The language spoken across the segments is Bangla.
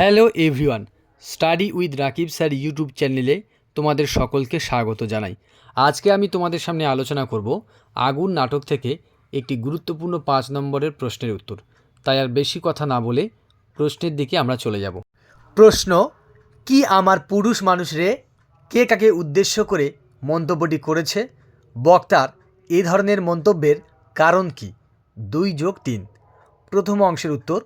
Hello everyone, study with Rakib sir YouTube চ্যানেলে তোমাদের সকলকে স্বাগত জানাই। আজকে আমি তোমাদের সামনে আলোচনা করব আগুন নাটক থেকে একটি গুরুত্বপূর্ণ পাঁচ নম্বরের প্রশ্নের উত্তর। তাই আর বেশি কথা না বলে প্রশ্নের দিকে আমরা চলে যাব। প্রশ্ন, কি আমার পুরুষ মানুষ রে কে কাকে উদ্দেশ্য করে মন্তব্যটি করেছে? বক্তার এ ধরনের মন্তব্যের কারণ কি? দুই যোগ তিন। প্রথম অংশের উত্তর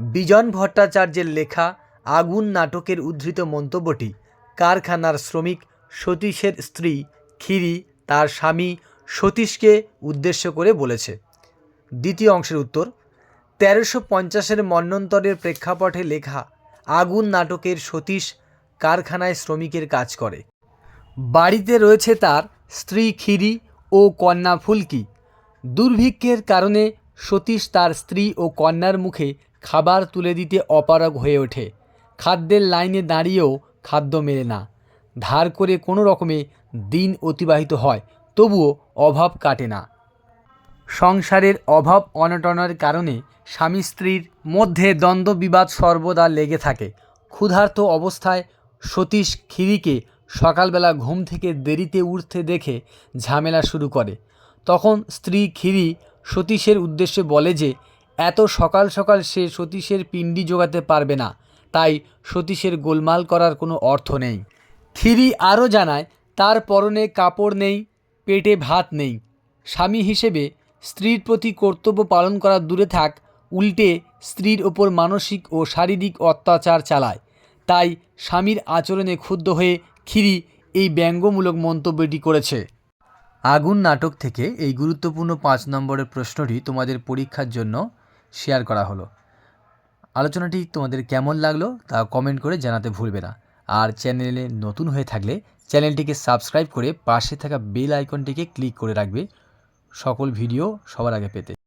বিজন ভট্টাচার্যের লেখা আগুন নাটকের উদ্ধৃত মন্তব্যটি, কারখানার শ্রমিক সতীশের স্ত্রী ক্ষিরি তার স্বামী সতীশকে উদ্দেশ্য করে বলেছে। দ্বিতীয় অংশের উত্তর, তেরোশো পঞ্চাশের মন্বন্তরের প্রেক্ষাপটে লেখা আগুন নাটকের সতীশ কারখানায় শ্রমিকের কাজ করে। বাড়িতে রয়েছে তার স্ত্রী ক্ষিরি ও কন্যা ফুলকি। দুর্ভিক্ষের কারণে সতীশ তার স্ত্রী ও কন্যার মুখে খাবার তুলে দিতে অপারগ হয়ে ওঠে। খাদ্যের লাইনে দাঁড়িয়েও খাদ্য মেলে না। ধার করে কোনো রকমে দিন অতিবাহিত হয়, তবুও অভাব কাটে না। সংসারের অভাব অনটনের কারণে স্বামী স্ত্রীর মধ্যে দ্বন্দ্ব বিবাদ সর্বদা লেগে থাকে। ক্ষুধার্ত অবস্থায় সতীশ ক্ষিরিকে সকালবেলা ঘুম থেকে দেরিতে উঠতে দেখে ঝামেলা শুরু করে। তখন স্ত্রী ক্ষিরি সতীশের উদ্দেশ্যে বলে যে, এত সকাল সকাল সে সতীশের পিণ্ডি জোগাতে পারবে না। তাই সতীশের গোলমাল করার কোনো অর্থ নেই। থিরি আরও জানায়, তার পরনে কাপড় নেই, পেটে ভাত নেই। স্বামী হিসেবে স্ত্রীর প্রতি কর্তব্য পালন করা দূরে থাক, উল্টে স্ত্রীর ওপর মানসিক ও শারীরিক অত্যাচার চালায়। তাই স্বামীর আচরণে ক্ষুব্ধ হয়ে ক্ষিরি এই ব্যঙ্গমূলক মন্তব্যটি করেছে। আগুন নাটক থেকে এই গুরুত্বপূর্ণ পাঁচ নম্বরের প্রশ্নটি তোমাদের পরীক্ষার জন্য শেয়ার করা হলো। আলোচনাটি তোমাদের কেমন লাগল তা কমেন্ট করে জানাতে ভুলবে না। আর চ্যানেলে নতুন হয়ে থাকলে চ্যানেলটিকে সাবস্ক্রাইব করে পাশে থাকা বেল আইকনটিকে ক্লিক করে রাখবে সকল ভিডিও সবার আগে পেতে।